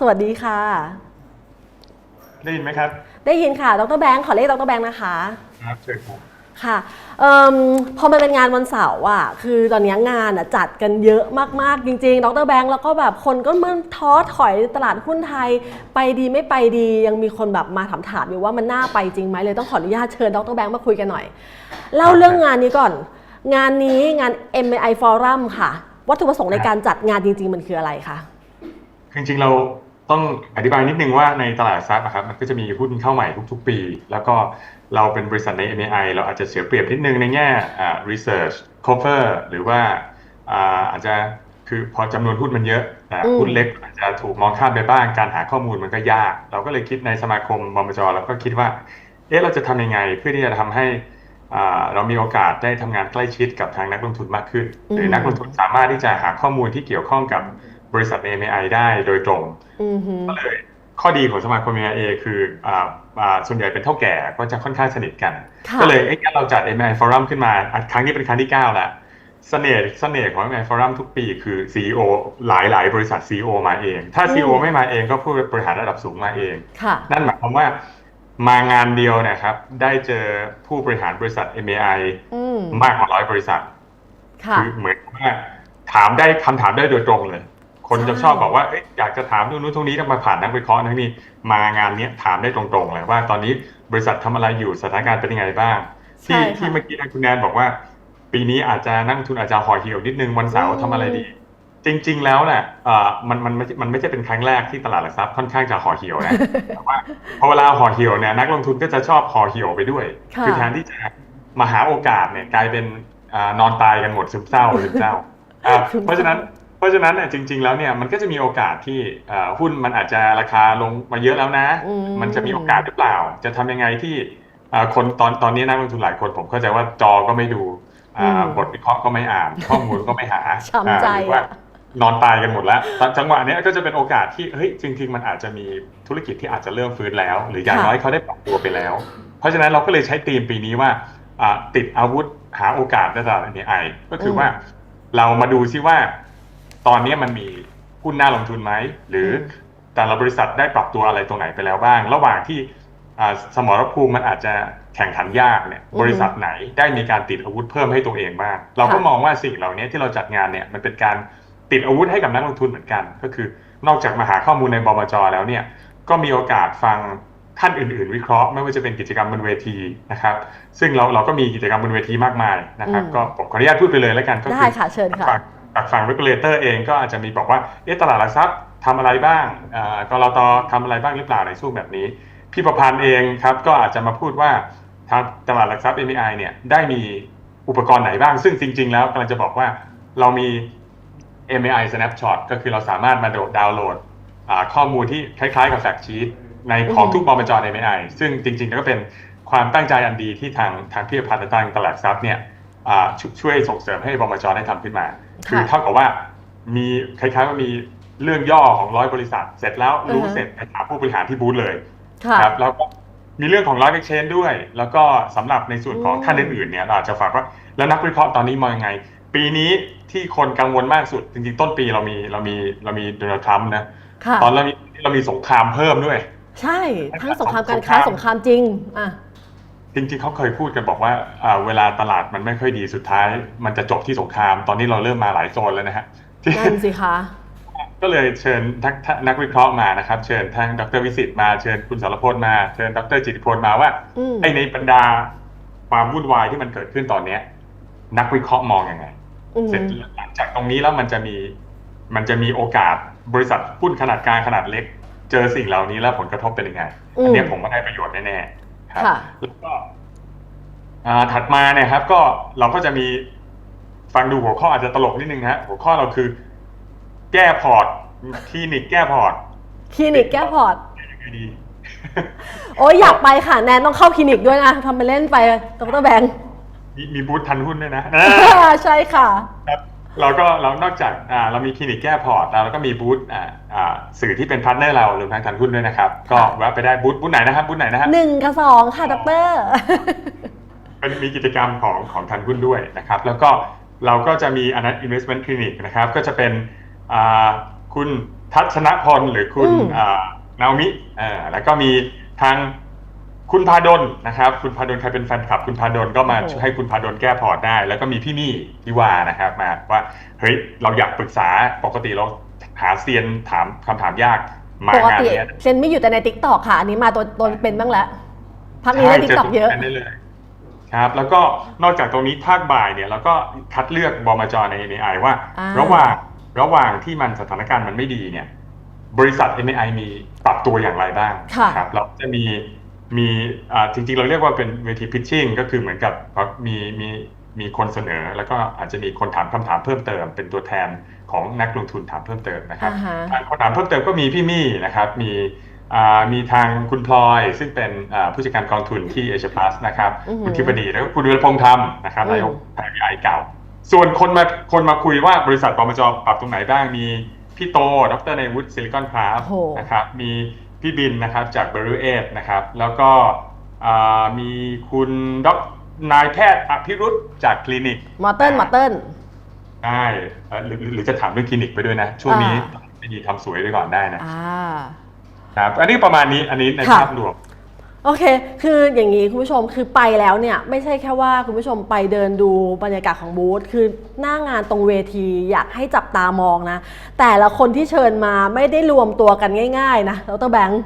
สวัสดีค่ะ ได้ยินไหมครับ ได้ยินค่ะ ดรแบงค์ขอเรียกดรแบงค์นะคะ ครับเชิญครับค่ะเอิ่มพอมันเป็นงานวันเสาร์อะ คือตอนนี้งานอะจัดกันเยอะมากๆ จริงๆ ดรแบงค์แล้วก็แบบคนก็มันท้อถอยตลาดหุ้นไทย ไปดีไม่ไปดี ยังมีคนแบบมาถามถามๆอยู่ว่ามันน่าไปจริงไหมเลยต้องขออนุญาตเชิญดรแบงค์มาคุยกันหน่อย เล่าเรื่องงานนี้ก่อน งานนี้งาน MAI Forum ค่ะ วัตถุประสงค์ในการจัดงานจริง ๆ มันคืออะไรคะคือ จริงๆเราต้องอธิบายนิดนึงว่าในตลาดทรัพย์อะครับมันก็จะมีหุ้นเข้าใหม่ทุกๆปี แล้วก็เราเป็นบริษัทใน MAI เราอาจจะเสียเปรียบนิดนึงในแง่อ่า research cover หรือว่าอ่าอาจจะคือพอจำนวนหุ้นมันเยอะแต่อืมหุ้นเล็กอาจจะถูกมองข้ามไปบ้างการหาข้อมูลมันก็ยาก เราก็เลยคิดในสมาคมบมจเราก็คิดว่าเอ๊ะเราจะทำยังไงเพื่อที่จะทำให้อ่าเรามีโอกาสได้ทำงานใกล้ชิดกับทางนักลงทุนมากขึ้น หรือนักลงทุนสามารถที่จะหาข้อมูลที่เกี่ยวข้องกับ บริษัท MAI ได้โดยตรงอือหือก็เลยข้อดีของสมาคม MIA คืออ่าอ่าส่วนใหญ่เป็นเท่าแก่ก็จะค่อนข้างสนิทกันค่ะก็เลยเอ้ยงั้นเราจัด MI Forum ขึ้นมาอะครั้งนี้เป็นครั้งที่ 9 แล้วเสน่ห์เสน่ห์ของ MI Forum ทุกปีคือ CEO หลายหลายบริษัท CEO มาเอง ถ้า CEO ไม่มาเองก็ผู้บริหารระดับสูงมาเองค่ะนั่นหมายความว่ามางานเดียวเนะครับ ได้เจอผู้บริหารบริษัท MAI อืมมากกว่าร้อยบริษัทค่ะคือเหมือนว่าถามได้คำถามได้โดยตรงเลย คนจะใช่ชอบบอกว่าเอ๊ะอยากจะถามนู่นนู่นตรงนี้ต้องมาผ่านนักวิเคราะห์นักนี่มางานเนี้ยถามได้ตรงๆเลยว่าตอนนี้บริษัททำอะไรอยู่สถานการณ์เป็นยังไงบ้างใช่ที่ค่ะที่เมื่อกี้ทางคุณแนนบอกว่า ปีนี้อาจจะนักลงทุนอาจจะห่อเหี่ยวนิดนึงวันเสาร์อืมทำอะไรดี จริง ๆ แล้วเนี่ยเอ่อมันมันไม่มันไม่ใช่เป็นครั้งแรกที่ตลาดหลักทรัพย์ค่อนข้างจะห่อเหี่ยวนะแต่ว่าพอเวลาห่อเหี่ยวเนี่ยนักลงทุนก็จะชอบห่อเหี่ยวไปด้วยค่ะอแทนที่จะมาหาโอกาสเนี่ยกลายเป็นอ่านอนตายกันหมดซึมเศร้าซึมเศร้าอ่าซึมเศร้าเพราะฉะนั้นเพ ราะฉะนั้นเนี่ยจริง ๆ แล้วเนี่ยมันก็จะมีโอกาสที่อ่าหุ้นมันอาจจะราคาลงมาเยอะแล้วนะอืมมันจะมีโอกาสหรือเปล่า จะทำยังไงที่อ่าคนตอนตอนนี้นักลงทุนหลายคนผมเข้าใจว่าจอก็ไม่ดูอ่าบทวิเคราะห์ก็ไม่อ่าน ข้อมูลก็ไม่หาช้ำใจอ่าหรือว่าอะนอนตายกันหมดแล้วตอนจังหวะเนี้ยก็จะเป็นโอกาสที่เฮ้ยจริง ๆ มันอาจจะมีธุรกิจที่อาจจะเริ่มฟื้นแล้ว หรืออย่างค่ะน้อยเขาได้ปรับตัวไปแล้ว เพราะฉะนั้นเราก็เลยใช้ธีมปีนี้ว่าอ่าติดอาวุธหาโอกาสในตลาด AI ก็คือว่าเรามาดูซิว่า ตอนนี้มันมีหุ้นน่าลงทุนไหมหรืออมแต่ละบริษัทได้ปรับตัวอะไรตรงไหนไปแล้วบ้าง ระหว่างที่อ่าสมรภูมิมันอาจจะแข่งขันยากเนี่ยอืมบริษัทไหนได้มีการติดอาวุธเพิ่มให้ตัวเองบ้างเราก็ค่ะมองว่าสิ่งเหล่านี้ที่เราจัดงานเนี่ยมันเป็นการติดอาวุธให้กับนักลงทุนเหมือนกัน ก็คือนอกจากมาหาข้อมูลในบมจแล้วเนี่ยก็มีโอกาสฟังท่านอื่น ๆ วิเคราะห์ไม่ว่าจะเป็นกิจกรรมบนเวทีนะครับ ซึ่งเราเราก็มีกิจกรรมบนเวทีมากมายนะครับอืมก็ผมขออนุญาตพูดไปเลยแล้วกันก็ได้คือค่ะเชิญค่ะ ฝั่งจากฝั่ง regulator เองก็อาจจะมีบอกว่าเอ๊ะตลาดหลักทรัพย์ทำอะไรบ้างอ่ากรตทำอะไรบ้างหรือเปล่าในช่วงแบบนี้ พี่ประพันธ์เองครับก็อาจจะมาพูดว่าทางตลาดหลักทรัพย์ MI เนี่ยได้มีอุปกรณ์ไหนบ้าง ซึ่งจริง ๆ แล้วกำลังจะบอกว่าเรามี MAI Snapshot ก็คือเราสามารถมาดาวน์โหลดข้อมูลที่คล้ายๆ กับแฟกชีตในของทุกบอมจใน MAI ซึ่งจริงๆแล้วก็เป็นความตั้งใจอันดีที่ทางทางพี่ประพันธ์และทางตลาดทรัพย์เนี่ยชช่วยส่งเสริมให้บมจอได้ทำขึ้นมา คือเท่ากับว่ามีคล้ายๆว่ามีเรื่องย่อของร้อยบริษัท เสร็จแล้วรู้อือฮะเสร็จไปถามผู้บริหารที่บูธเลยค่ะครับแล้วก็มีเรื่องของ Live Exchange ด้วย แล้วก็สำหรับในส่วนของอืมท่านอื่นๆเนี่ยเราอาจจะฝากว่าแล้วนักวิเคราะห์ตอนนี้มองยังไง ปีนี้ที่คนกังวลมากสุด จริงๆ ต้นปีเรามีเรามีเรามีโดนัลด์ทรัมป์นะค่ะตอนเรามีเรามีสงครามเพิ่มด้วย ใช่ทั้งสงครามการค้าสสงงคครารามมจริงอะ จริงๆเขาเคยพูดกันบอกว่าอ่าเวลาตลาดมันไม่ค่อยดีสุดท้าย มันจะจบที่สงคราม ตอนนี้เราเริ่มมาหลายโซนแล้วนะฮะที่นั่นสิคะก็เลยเชิญทักนักวิเคราะห์มานะครับ เชิญทางดรวิสิตมาเชิญคุณสารพลมาเชิญดรจิตรพลมาว่าอืมไอในบรรดาความวุ่นวายที่มันเกิดขึ้นตอนเนี้ย นักวิเคราะห์มองยังไงอืมเสร็จหลังจากตรงนี้แล้วมันจะมีมันจะมีโอกาสบริษัทหุ้นขนาดกลางขนาดเล็ก เจอสิ่งเหล่านี้แล้วผลกระทบเป็นยังไงอันเนี้ยผมว่าได้ประโยชน์แน่ๆ ครับค่ะแล้วก็อ่าถัดมาเนี่ยครับ ก็เราก็จะมีฟังดูหัวข้ออาจจะตลกนิดนึงฮะหัวข้อเราคือ แก้พอร์ตคลินิกแก้พอร์ตคลินิกแก้พอร์ตยังไงดีโอ้ยอยากไปค่ะแนนต้องเข้าคลินิกด้วยนะทำไปเล่นไปดรแบงค์มีมีบูธทันหุ้นด้วยนะใช่ค่ะครับ เราก็เรานอกจากอ่าเรามีคลินิกแก้พอร์ตแล้วเราก็มีบูธอ่าอ่าสื่อที่เป็นพาร์ทเนอร์เราหรือทางทันหุ้นด้วยนะครับ ก็แวะไปได้บูธบูธไหนนะครับบูธไหนนะฮะหนึ่งกับสองค่ะดรเป็นมีกิจกรรมของของทันหุ้นด้วยนะครับ แล้วก็เราก็จะมีอนัน investment clinic นะครับก็จะเป็นอ่าคุณทัศนพลหรือคุณอืมอ่านาโอมิเอ่อแล้วก็มีทาง คุณพาดลนะครับ คุณพาดลใครเป็นแฟนคลับ คุณพาดลก็มาช่วยให้คุณพาดลแก้พอร์ตได้ แล้วก็มีพี่มี่พี่วานะครับ มาว่าเฮ้ยเราอยากปรึกษาปกติเราหาเซียนถามคำถามยากมาปกงานติเนี้ยเซนไม่อยู่แต่ใน t ิ k t o k ค่ะ อันนี้มาตัวตนเป็นบ้างแล้วพักนี้ในใช่ t ิ k t o k เยอะจได้เลยครับ แล้วก็นอกจากตรงนี้ภาคบ่ายเนี่ยเราก็คัดเลือกบมจใน MAI ว่าอ่า ระหว่างระหว่างที่มันสถานการณ์มันไม่ดีเนี่ย บริษัท MAI มีปรับตัวอย่างไรบ้างค่ะครับเราจะมี มีอ่าจริงๆ เราเรียกว่าเป็นเวที pitching ก็คือเหมือนกับมีมีมีคนเสนอ แล้วก็อาจจะมีคนถามคำถามเพิ่มเติม เป็นตัวแทนของนักลงทุนถามเพิ่มเติมนะครับอ่าฮะทางคนถามเพิ่มเติมก็มีพี่มี่นะครับ มีอ่ามีทางคุณพลอย ซึ่งเป็นอ่าผู้จัดการกองทุนที่เอเชียพลัสนะครับอือหือคุณทิบดีแล้วก็คุณวิรพงษ์ธรรมนะครับอืมนายกไทยไอเก่า ส่วนคนมาคนมาคุยว่าบริษัทปมจปรับตรงไหนบ้างมีพี่โต ดรในวุฒิซิลิคอนคราฟโอ้โหนะครับมี พี่บินนะครับจากเบรูเอสนะครับ แล้วก็อ่ามีคุณดรนายแพทย์อภิรุธจากคลินิกมอเติลมอเติลได้เอ่อหรือหรือจะถามเรื่องคลินิกไปด้วยนะ ช่วงนี้อ่าไม่ดีทำสวยไปก่อนได้นะอ่าครับอันนี้ประมาณนี้อันนี้ในค่ะภาพรวม โอเค คืออย่างนี้คุณผู้ชมคือไปแล้วเนี่ยไม่ใช่แค่ว่าคุณผู้ชมไปเดินดูบรรยากาศของบูธคือหน้างานตรงเวทีอยากให้จับตามองนะ แต่ละคนที่เชิญมาไม่ได้รวมตัวกันง่ายๆนะดรแบงค์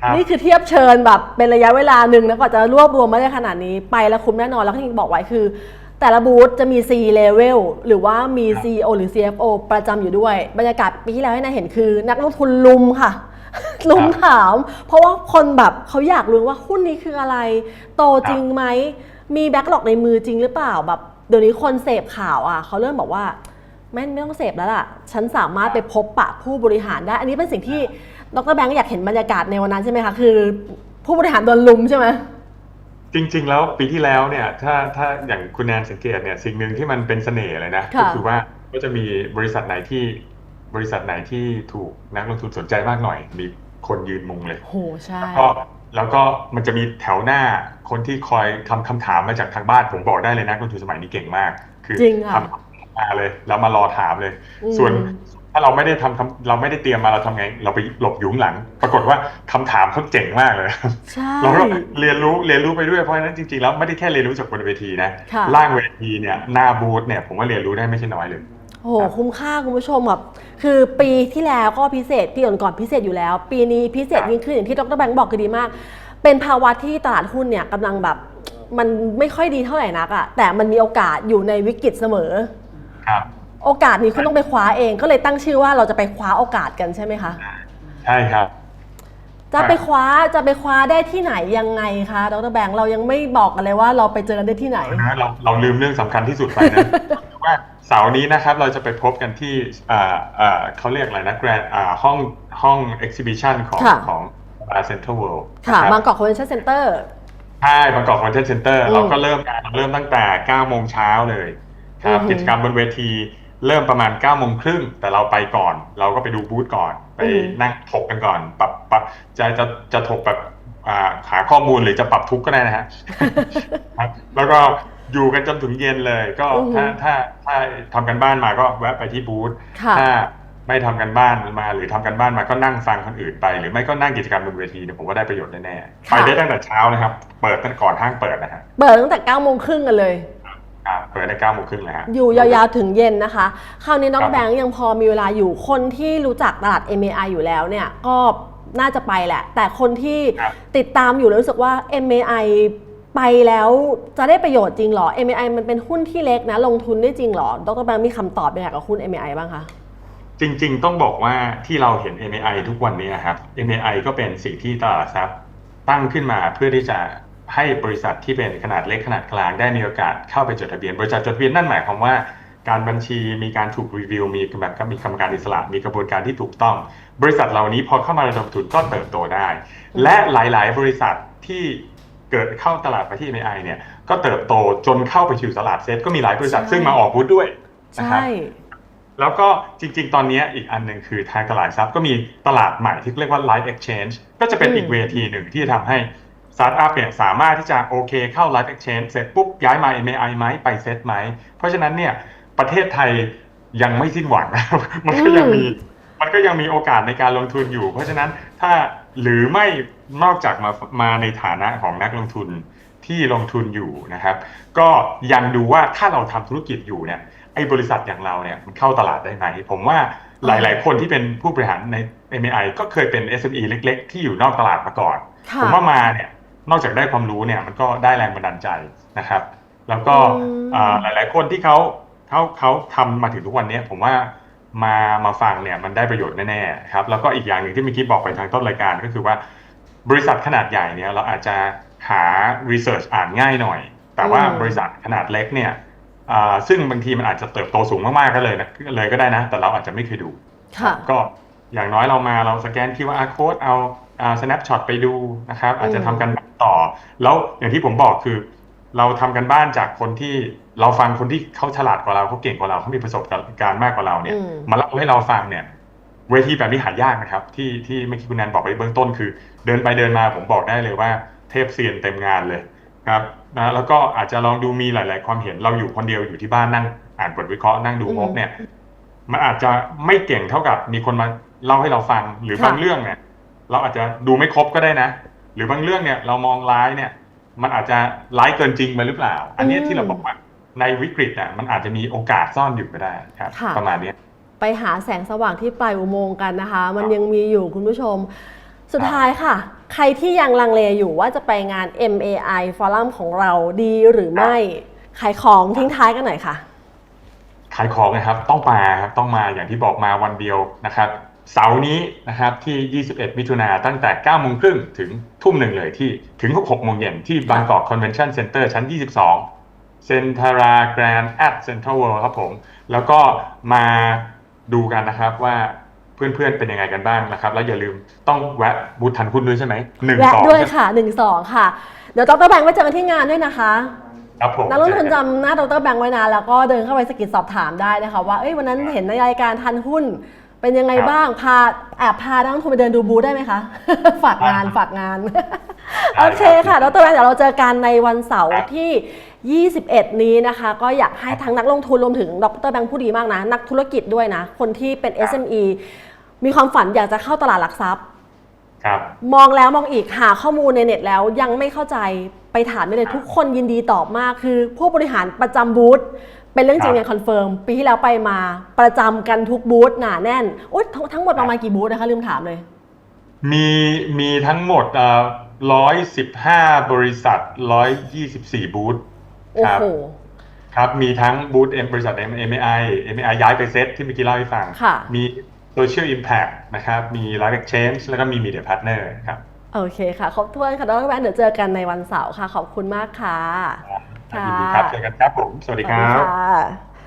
ครับนี่คือเทียบเชิญแบบเป็นระยะเวลาหนึ่งนะกว่าจะรวบรวมมาได้ขนาดนี้ไปแล้วคุ้มแน่นอนแล้วก็ที่บอกไว้คือ แต่ละบูธจะมี C level หรือว่ามี CEO หรือ CFO ประจำอยู่ด้วย บรรยากาศปีที่แล้วให้นายเห็นคือ นักลงทุนลุมค่ะ ลุมถาม เพราะว่าคนแบบเขาอยากรู้ว่าหุ้นนี้คืออะไร โตจริงไหม มีแบ็กหลอกในมือจริงหรือเปล่าแบบเดี๋ยวนี้คนเสพข่าวอะเขาเริ่มบอกว่าไม่ไม่ต้องเสพแล้วล่ะ ฉันสามารถไปพบปะผู้บริหารได้ อันนี้เป็นสิ่งที่ดรแบงค์อยากเห็นบรรยากาศในวันนั้นใช่ไหมคะ คือ ผู้บริหารโดนลุมใช่ไหมจริง ๆ แล้วปีที่แล้วเนี่ย ถ้าถ้าอย่างคุณแนนสังเกตเนี่ยสิ่งหนึ่งที่มันเป็นเสน่ห์เลยนะค่ะก็คือว่าก็จะมีบริษัทไหนที่ บริษัทไหนที่ถูกนักลงทุนสนใจมากหน่อย มีคนยืนมุงเลยโหใช่ก็แล้วก็มันจะมีแถวหน้าคนที่คอยทำคำถามมาจากทางบ้านผมบอกได้เลยนะนักลงทุนสมัยนี้เก่งมาก คือจริงค่ะทำมาเลย แล้วมารอถามเลยอืมส่วนถ้าเราไม่ได้ทำคำเราไม่ได้เตรียมมาเราทำไง เราไปหลบอยุ้างหลัง ปรากฏว่าคำถามเขาเจ๋งมากเลยใช่เราก็เรียนรู้เรียนรู้ไปด้วยเพราะฉะนั้นจริงๆแล้วไม่ได้แค่เรียนรู้จากบนเวทีนะค่ะล่างเวทีเนี่ยหน้าบูธเนี่ยผมว่าเรียนรู้ได้ไม่ใช่น้อยเลย โอ้โหคุ้มค่าคุณผู้ชมแบบคือปีที่แล้วก็พิเศษปีก่อนๆพิเศษอยู่แล้ว ปีนี้พิเศษยิ่งขึ้นอย่างที่ดรแบงค์บอกคือดีมาก เป็นภาวะที่ตลาดหุ้นเนี่ยกำลังแบบมันไม่ค่อยดีเท่าไหร่นักอะแต่มันมีโอกาสอยู่ในวิกฤตเสมอ ครับ โอกาสนี้คุณต้องไปคว้าเองก็เลยตั้งชื่อว่าเราจะไปคว้าโอกาสกันใช่ไหมคะใช่ครับ จะไปคว้าจะไปคว้าได้ที่ไหนยังไงคะดรแบงค์เรายังไม่บอกกันเลยว่าเราไปเจอกันได้ที่ไหนนะเราเราลืมเรื่องสำคัญที่สุดไปนะว่า เสาร์นี้นะครับเราจะไปพบกันที่อ่าอ่าเขาเรียกอะไรนะแกรนอ่าห้องห้อง exhibition ของค่ะของเซ็นทรัลเวิลด์ค่ะบางกอกคอนเวนชั่นเซ็นเตอร์ใช่บางกอกคอนเทนต์เซ็นเตอร์อืมเราก็เริ่มงานเริ่มตั้งแต่9โมงเช้าเลยครับอือหือกิจกรรมบนเวทีเริ่มประมาณ9โมงครึ่งแต่เราไปก่อน เราก็ไปดูบูธก่อน ไปอือหือนั่งถกกันก่อน ปรับปรับจะจะจะถกแบบอ่าหาข้อมูลหรือจะปรับทุกข์ก็ได้นะฮะครับแล้วก็ อยู่กันจนถึงเย็นเลย ก็อือหือถ้าถ้าถ้าทำกันบ้านมาก็แวะไปที่บูธค่ะถ้าไม่ทำกันบ้านมา หรือทำกันบ้านมาก็นั่งฟังคนอื่นไป หรือไม่ก็นั่งกิจกรรมบนเวทีเนี่ยผมว่าได้ประโยชน์แน่ๆไปค่ะได้ตั้งแต่เช้านะครับ เปิดตั้งก่อนห้างเปิดนะฮะเปิดตั้งแต่9โมงครึ่งกันเลยอ่าเปิดได้เก้าโมงครึ่งเลยฮะอยู่ยาวๆถึงเย็นนะคะ คราวนี้น้อครังบแบงค์ยังพอมีเวลาอยู่คนที่รู้จักตลาด MAI อยู่แล้วเนี่ยก็น่าจะไปแหละ แต่คนที่ครับติดตามอยู่แล้วรู้สึกว่า MAI ไปแล้วจะได้ประโยชน์จริงเหรอ MI มันเป็นหุ้นที่เล็กนะ ลงทุนได้จริงเหรอ ดรแบงค์มีคำตอบยังไงกับหุ้น MI บ้างคะ จริง ๆ ต้องบอกว่าที่เราเห็น MI ทุกวันนี้ครับ MI ก็เป็นสิ่งที่ตลาดทรัพย์ตั้งขึ้นมาเพื่อที่จะให้บริษัทที่เป็นขนาดเล็กขนาดกลางได้มีโอกาสเข้าไปจดทะเบียน บริษัทจดทะเบียนนั่นหมายความว่าการบัญชีมีการถูกรีวิว มีแบบมีกรรมการอิสระมีกระบวนการที่ถูกต้อง บริษัทเหล่านี้พอเข้ามาระดมทุนก็เติบโตได้ และหลาย ๆ บริษัทที่ เกิดเข้าตลาดไปที่ MAI เนี่ยก็เติบโตจนเข้าไปสู่ตลาดเซ็ตก็มีหลายบริษัทใช่ซึ่งมาออกบูธด้วยนะครับใช่แล้วก็จริงๆ ตอนนี้อีกอันหนึ่งคือทางตลาดหลักทรัพย์ก็มีตลาดใหม่ที่เรียกว่า Live Exchange ก็จะเป็นอืมอีกเวทีหนึ่งที่ทำให้สตาร์ทอัพเนี่ยสามารถที่จะโอเคเข้า Live Exchange เสร็จปุ๊บย้ายมา MAI ไหมไปเซตไหม เพราะฉะนั้นเนี่ยประเทศไทยยังไม่สิ้นหวังนะมันก็ยังมีมันก็ยังมีโอกาสในการลงทุนอยู่ เพราะฉะนั้นถ้า หรือไม่นอกจากมามาในฐานะของนักลงทุนที่ลงทุนอยู่นะครับ ก็ยังดูว่าถ้าเราทำธุรกิจอยู่เนี่ยไอ้บริษัทอย่างเราเนี่ยมันเข้าตลาดได้ไหมผมว่าหลาย ๆ คนที่เป็นผู้บริหารใน MAI ก็เคยเป็น SME เล็ก ๆ ที่อยู่นอกตลาดมาก่อนค่ะผมว่ามาเนี่ยนอกจากได้ความรู้เนี่ยมันก็ได้แรงบันดาลใจนะครับ แล้วก็อืมอ่าหลาย ๆ คนที่เขาเขาเขาทำมาถึงทุกวันเนี้ยผมว่า มามาฟังเนี่ยมันได้ประโยชน์แน่ๆครับแล้วก็อีกอย่างหนึ่งที่เมื่อกี้บอกไปทางต้นรายการก็คือว่า บริษัทขนาดใหญ่เนี่ยเราอาจจะหา research อ่านง่ายหน่อย แต่ว่าอืมบริษัทขนาดเล็กเนี่ยอ่าซึ่งบางทีมันอาจจะเติบโตสูงมากๆก็เลยนะเลยก็ได้นะ แต่เราอาจจะไม่เคยดูค่ะก็อย่างน้อยเรามาเราสแกน QR code เอาอ่า snapshot ไปดูนะครับอาจจะทำกันบ้านต่อ แล้วอย่างที่ผมบอกคือ เราทำกันบ้านจากคนที่เราฟังคนที่เขาฉลาดกว่าเราเขาเก่งกว่าเราเขามีประสบการณ์มากกว่าเราเนี่ยอืมมาเล่าให้เราฟังเนี่ยเวทีแบบนี้หายากนะครับ ที่ที่เมื่อกี้คุณแนนบอกไปเบื้องต้นคือ เดินไปเดินมาผมบอกได้เลยว่า เทพเซียนเต็มงานเลยครับนะแล้วก็อาจจะลองดูมีหลาย ๆ ความเห็นเราอยู่คนเดียวอยู่ที่บ้านนั่ง อ่านบทวิเคราะห์นั่งดูงบเนี่ยมันอาจจะไม่เก่งเท่ากับมีคนมาเล่าให้เราฟังหรือค่ะบางเรื่องเนี่ย เราอาจจะดูไม่ครบก็ได้นะ หรือบางเรื่องเนี่ย เรามองร้ายเนี่ย มันอาจจะร้ายเกินจริงไปหรือเปล่า อันเนี้ยอืมที่เราบอกว่าในวิกฤตอะมันอาจจะมีโอกาสซ่อนอยู่ก็ได้ครับค่ะประมาณเนี้ยไปหาแสงสว่างที่ปลายอุโมงค์กันนะคะ มันยังมีอยู่คุณผู้ชม สุดท้ายค่ะ ใครที่ยังลังเลอยู่ว่าจะไปงาน MAI ฟอรัมของเราดีหรือไม่ ขายของทิ้งท้ายกันหน่อยค่ะ ขายของนะครับ ต้องมาครับ ต้องมาอย่างที่บอกมาวันเดียวนะครับ เสาร์นี้นะครับที่ 21 มิถุนาตั้งแต่9โมงครึ่งถึงทุ่มหนึ่งเลยที่ถึง6โมงเย็นที่บางกอกคอนเวนชั่นเซ็นเตอร์ชั้น 22เซนทาราแกรนด์แอดเซ็นทรัลเวิลด์ครับผม แล้วก็มาดูกันนะครับว่าเพื่อนๆเป็นยังไงกันบ้างนะครับ แล้วอย่าลืมต้องแวะบูธทันคุณด้วยใช่ไหมหนึ่งแวะสองด้วยค่ะ1 2 ค่ะ เดี๋ยวดรแบงค์ไว้เจอกันที่งานด้วยนะคะครับผมนักลงทุนจำหน้าดรแบงค์ไว้นะแล้วก็เดินเข้าไปสกิดสอบถามได้นะคะ ว่าเอ้ยวันนั้นเห็นในรายการทันหุ้น เป็นยังไงบ้างพาแอบพานักลงทุนไปเดินดูบูธได้ไหมคะ ฝากงานฝากงาน โอเคค่ะดรแบงค์เดี๋ยวเราเจอกันในวันเสาร์ที่ 21 นี้นะคะ ก็อยากให้ทั้งนักลงทุนรวมถึงดรแบงค์ผู้ดีมากนะ นักธุรกิจด้วยนะ คนที่เป็น SME มีความฝันอยากจะเข้าตลาดหลักทรัพย์ ครับ มองแล้วมองอีกหาข้อมูลในเน็ตแล้วยังไม่เข้าใจไปถามได้เลยทุกคนยินดีตอบมากคือ ผู้บริหารประจำบูธ เป็นเรื่องจริงครับอย่างคอนเฟิร์มปีที่แล้วไปมาประจำกันทุกบูธหนาแน่นอุ๊ยทั้งทั้งหมดประมาณกี่บูธนะคะลืมถามเลย มีมีทั้งหมดร้อยสิบห้าบริษัทร้อยยี่สิบสี่บูธโอ้ครับโหครับมีทั้งบูธเอ็มบริษัท MAI MAI ย้ายไปเซตที่เมื่อกี้เล่าให้ฟังค่ะมี Social Impact นะครับมี Live Exchange แล้วก็มี Media Partner ครับโอเคค่ะครบถ้วนค่ะดรแวนเดี๋ยวเจอกันในวันเสาร์ค่ะ ขอบคุณมากค่ะค่ะ ยินดีครับเจอกันครับผม สวัสดีครับ